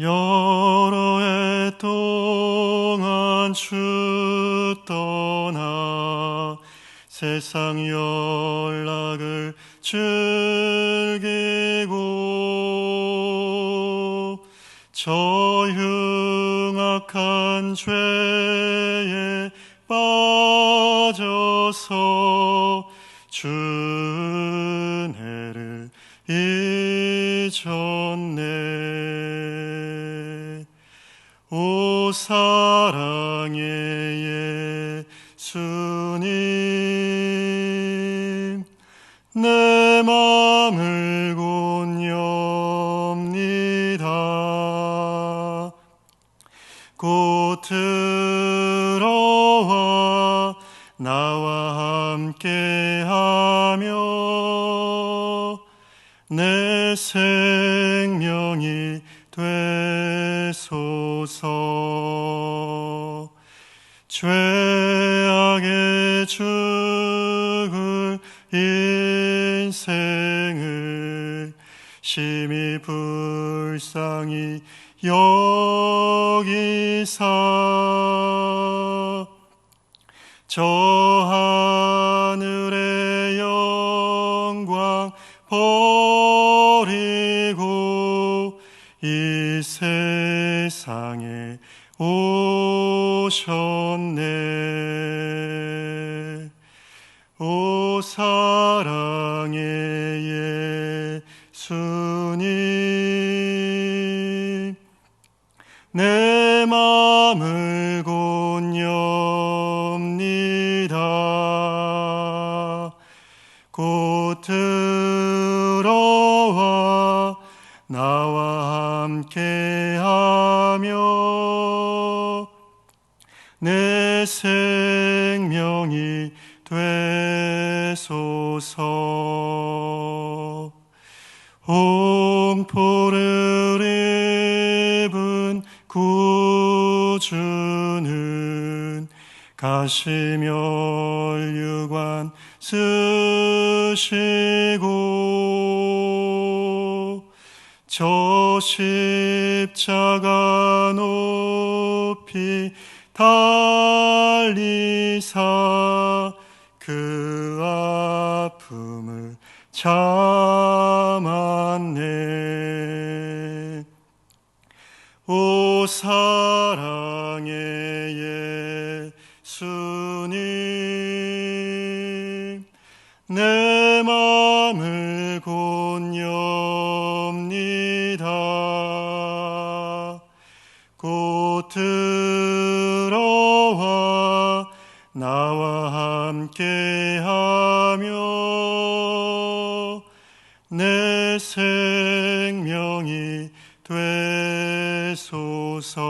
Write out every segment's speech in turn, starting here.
여러 해 동안 주 떠나 세상 연락을 즐기고 저 흉악한 죄에 빠져서 주은혜를 잊었네. 오 사랑의 예수님 내 마음을 곧엽니다. 곧 들어와 나와 함께하며 내 생명이 되 죄악의 죽을 인생을 심히 불쌍히 여기사 저하 세상에 오셨 주는 가시멸유관 쓰시고 저 십자가 높이 달리사 그 아픔을 참았네 오 사랑의 예수님 내 마음을 곧 엽니다. 곧 들어와 나와 함께하며 내 생명이 되소서.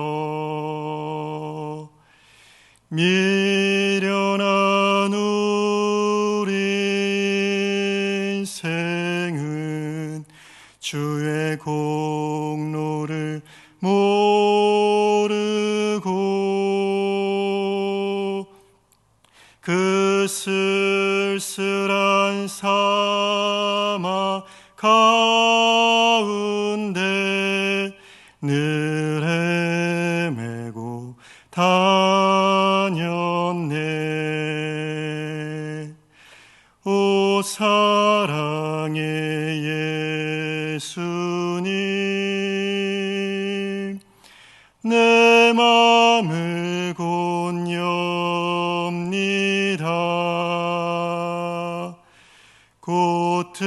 미련한 우리 인생은 주의 공로를 모르고 그 쓸쓸한 사 곧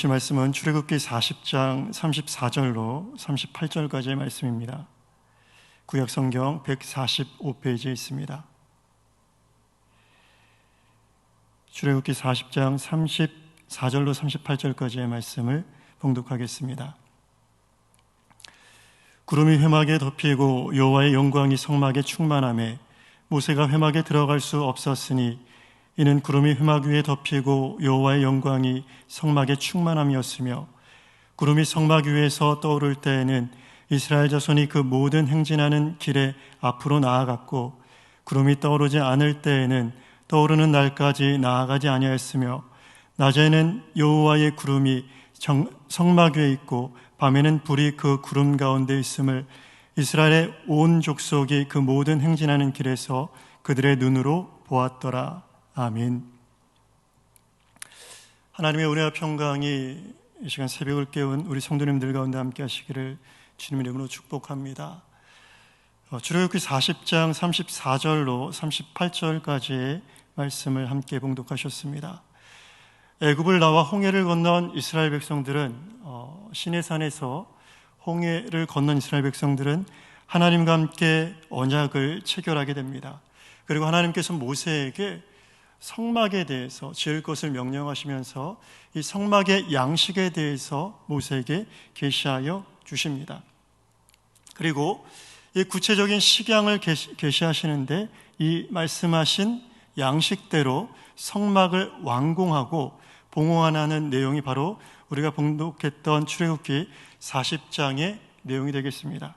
보실 말씀은 출애굽기 40장 34절로 38절까지의 말씀입니다. 구약 성경 145페이지에 있습니다. 출애굽기 40장 34절로 38절까지의 말씀을 봉독하겠습니다. 구름이 회막에 덮이고 여호와의 영광이 성막에 충만함에 모세가 회막에 들어갈 수 없었으니 이는 구름이 회막 위에 덮이고 여호와의 영광이 성막에 충만함이었으며 구름이 성막 위에서 떠오를 때에는 이스라엘 자손이 그 모든 행진하는 길에 앞으로 나아갔고 구름이 떠오르지 않을 때에는 떠오르는 날까지 나아가지 아니하였으며 낮에는 여호와의 구름이 정, 성막 위에 있고 밤에는 불이 그 구름 가운데 있음을 이스라엘의 온 족속이 그 모든 행진하는 길에서 그들의 눈으로 보았더라. 아멘. 하나님의 은혜와 평강이 이 시간 새벽을 깨운 우리 성도님들 가운데 함께 하시기를 주님의 이름으로 축복합니다. 어, 출애굽기 40장 34절로 38절까지의 말씀을 함께 봉독하셨습니다. 애굽을 나와 홍해를 건넌 이스라엘 백성들은 어, 시내산에서 홍해를 건넌 이스라엘 백성들은 하나님과 함께 언약을 체결하게 됩니다. 그리고 하나님께서 모세에게 성막에 대해서 지을 것을 명령하시면서 이 성막의 양식에 대해서 모세에게 계시하여 주십니다. 그리고 이 구체적인 식양을 계시하시는데 이 말씀하신 양식대로 성막을 완공하고 봉헌하는 내용이 바로 우리가 봉독했던 출애굽기 40장의 내용이 되겠습니다.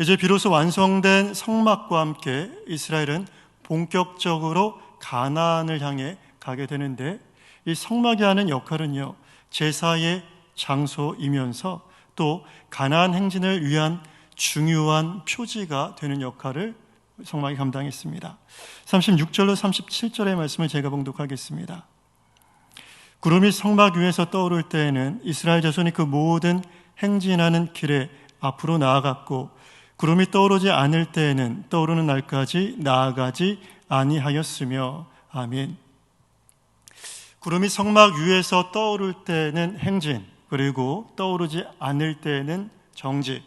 이제 비로소 완성된 성막과 함께 이스라엘은 본격적으로 가나안을 향해 가게 되는데 이 성막이 하는 역할은요 제사의 장소이면서 또 가나안 행진을 위한 중요한 표지가 되는 역할을 성막이 감당했습니다. 36절로 37절의 말씀을 제가 봉독하겠습니다. 구름이 성막 위에서 떠오를 때에는 이스라엘 자손이 그 모든 행진하는 길에 앞으로 나아갔고 구름이 떠오르지 않을 때에는 떠오르는 날까지 나아가지 아니하였으며 아멘. 구름이 성막 위에서 떠오를 때는 행진 그리고 떠오르지 않을 때는 정지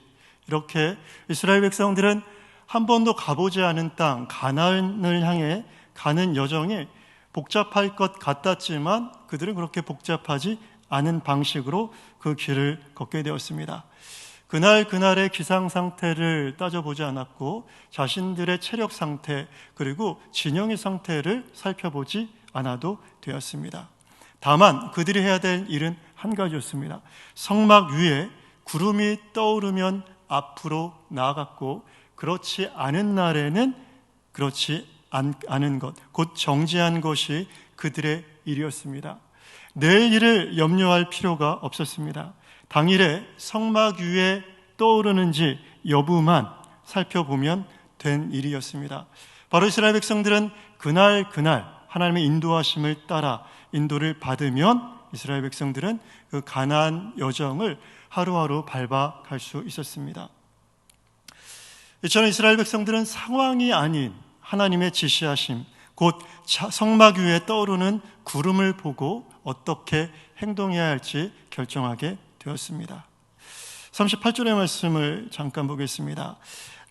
이렇게 이스라엘 백성들은 한 번도 가보지 않은 땅 가나안을 향해 가는 여정이 복잡할 것 같았지만 그들은 그렇게 복잡하지 않은 방식으로 그 길을 걷게 되었습니다. 그날 그날의 기상 상태를 따져보지 않았고 자신들의 체력 상태 그리고 진영의 상태를 살펴보지 않아도 되었습니다. 다만 그들이 해야 될 일은 한 가지였습니다. 성막 위에 구름이 떠오르면 앞으로 나아갔고 그렇지 않은 날에는 그렇지 않은 것, 곧 정지한 것이 그들의 일이었습니다. 내일을 염려할 필요가 없었습니다. 당일에 성막 위에 떠오르는지 여부만 살펴보면 된 일이었습니다. 바로 이스라엘 백성들은 그날 그날 하나님의 인도하심을 따라 인도를 받으면 이스라엘 백성들은 그 가나안 여정을 하루하루 밟아갈 수 있었습니다. 이처럼 이스라엘 백성들은 상황이 아닌 하나님의 지시하심, 곧 성막 위에 떠오르는 구름을 보고 어떻게 행동해야 할지 결정하게 되었습니다. 38절의 말씀을 잠깐 보겠습니다.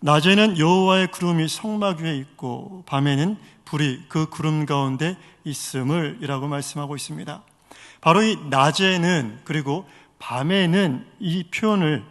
낮에는 여호와의 구름이 성막 위에 있고 밤에는 불이 그 구름 가운데 있음을이라고 말씀하고 있습니다. 바로 이 낮에는 그리고 밤에는 이 표현을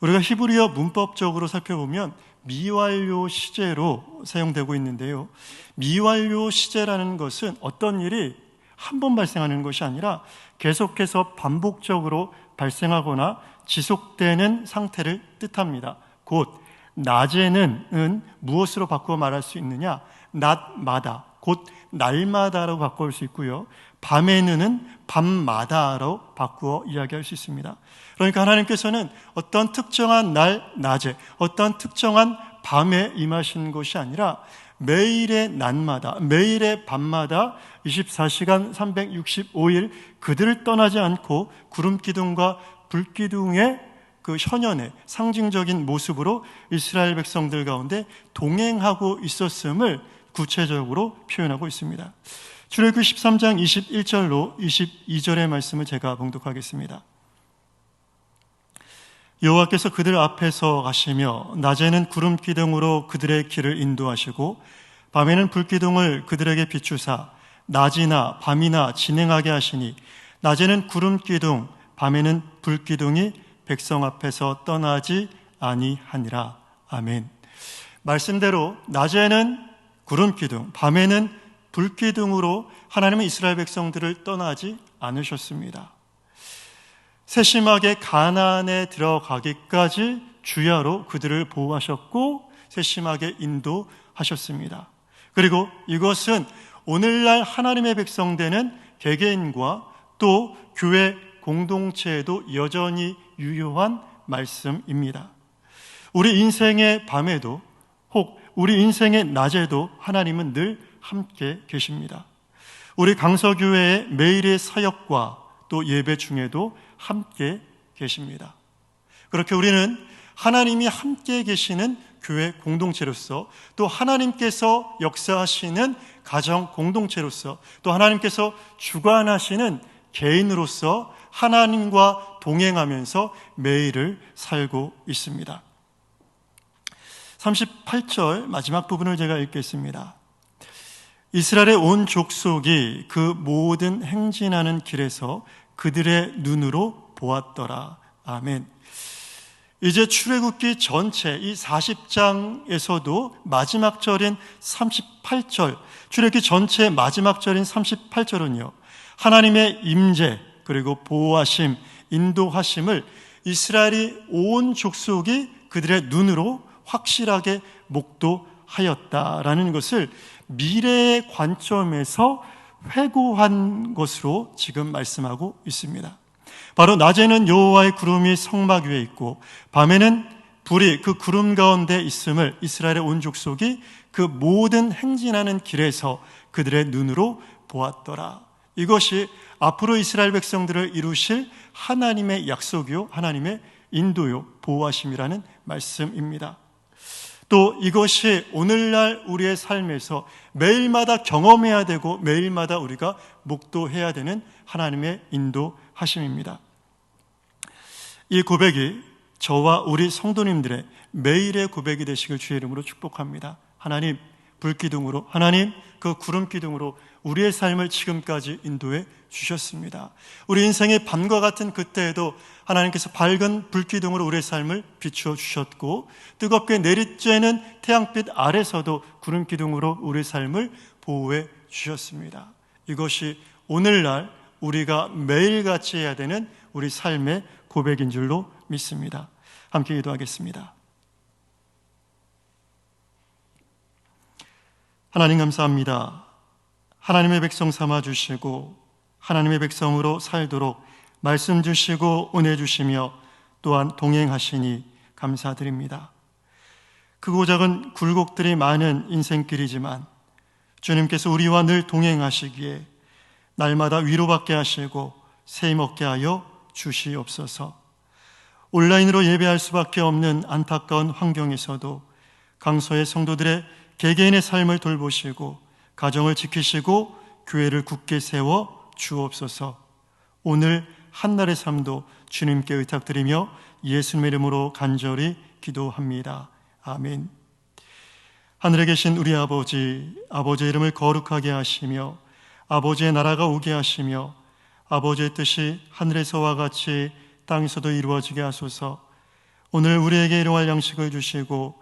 우리가 히브리어 문법적으로 살펴보면 미완료 시제로 사용되고 있는데요. 미완료 시제라는 것은 어떤 일이 한 번 발생하는 것이 아니라 계속해서 반복적으로 발생하거나 지속되는 상태를 뜻합니다. 곧 낮에는 무엇으로 바꾸어 말할 수 있느냐? 낮마다 곧 날마다로 바꿀 수 있고요. 밤에는 밤마다로 바꾸어 이야기할 수 있습니다. 그러니까 하나님께서는 어떤 특정한 날 낮에 어떤 특정한 밤에 임하신 것이 아니라 매일의 낮마다 매일의 밤마다 24시간 365일 그들을 떠나지 않고 구름 기둥과 불 기둥의 그 현현의 상징적인 모습으로 이스라엘 백성들 가운데 동행하고 있었음을 구체적으로 표현하고 있습니다. 출애굽 13장 21절로 22절의 말씀을 제가 봉독하겠습니다. 여호와께서 그들 앞에서 가시며 낮에는 구름 기둥으로 그들의 길을 인도하시고 밤에는 불 기둥을 그들에게 비추사 낮이나 밤이나 진행하게 하시니 낮에는 구름 기둥 밤에는 불 기둥이 백성 앞에서 떠나지 아니하니라 아멘. 말씀대로 낮에는 구름 기둥 밤에는 불 기둥으로 하나님은 이스라엘 백성들을 떠나지 않으셨습니다. 세심하게 가난에 들어가기까지 주야로 그들을 보호하셨고 세심하게 인도하셨습니다. 그리고 이것은 오늘날 하나님의 백성 되는 개개인과 또 교회 공동체에도 여전히 유효한 말씀입니다. 우리 인생의 밤에도 혹 우리 인생의 낮에도 하나님은 늘 함께 계십니다. 우리 강서교회의 매일의 사역과 또 예배 중에도 함께 계십니다. 그렇게 우리는 하나님이 함께 계시는 교회 공동체로서 또 하나님께서 역사하시는 가정 공동체로서 또 하나님께서 주관하시는 개인으로서 하나님과 동행하면서 매일을 살고 있습니다. 38절 마지막 부분을 제가 읽겠습니다. 이스라엘의 온 족속이 그 모든 행진하는 길에서 그들의 눈으로 보았더라. 아멘. 이제 출애굽기 전체 이 40장에서도 마지막 절인 38절, 출애굽기 전체 마지막 절인 38절은요. 하나님의 임재 그리고 보호하심, 인도하심을 이스라엘이 온 족속이 그들의 눈으로 확실하게 목도하였다라는 것을 미래의 관점에서 회고한 것으로 지금 말씀하고 있습니다. 바로 낮에는 여호와의 구름이 성막 위에 있고 밤에는 불이 그 구름 가운데 있음을 이스라엘의 온 족속이 그 모든 행진하는 길에서 그들의 눈으로 보았더라. 이것이 앞으로 이스라엘 백성들을 이루실 하나님의 약속이요, 하나님의 인도요, 보호하심이라는 말씀입니다. 또 이것이 오늘날 우리의 삶에서 매일마다 경험해야 되고 매일마다 우리가 묵도해야 되는 하나님의 인도하심입니다. 이 고백이 저와 우리 성도님들의 매일의 고백이 되시길 주의 이름으로 축복합니다. 하나님, 불기둥으로, 하나님, 그 구름 기둥으로 우리의 삶을 지금까지 인도해 주셨습니다. 우리 인생의 밤과 같은 그때에도 하나님께서 밝은 불기둥으로 우리의 삶을 비추어 주셨고 뜨겁게 내리쬐는 태양빛 아래서도 구름 기둥으로 우리의 삶을 보호해 주셨습니다. 이것이 오늘날 우리가 매일같이 해야 되는 우리 삶의 고백인 줄로 믿습니다. 함께 기도하겠습니다. 하나님 감사합니다. 하나님의 백성 삼아 주시고 하나님의 백성으로 살도록 말씀 주시고 은혜 주시며 또한 동행하시니 감사드립니다. 크고 작은 굴곡들이 많은 인생길이지만 주님께서 우리와 늘 동행하시기에 날마다 위로받게 하시고 세임 얻게 하여 주시옵소서. 온라인으로 예배할 수밖에 없는 안타까운 환경에서도 강서의 성도들의 개개인의 삶을 돌보시고 가정을 지키시고 교회를 굳게 세워 주옵소서. 오늘 한날의 삶도 주님께 의탁드리며 예수님의 이름으로 간절히 기도합니다. 아멘. 하늘에 계신 우리 아버지, 아버지의 이름을 거룩하게 하시며 아버지의 나라가 오게 하시며 아버지의 뜻이 하늘에서와 같이 땅에서도 이루어지게 하소서. 오늘 우리에게 일용할 양식을 주시고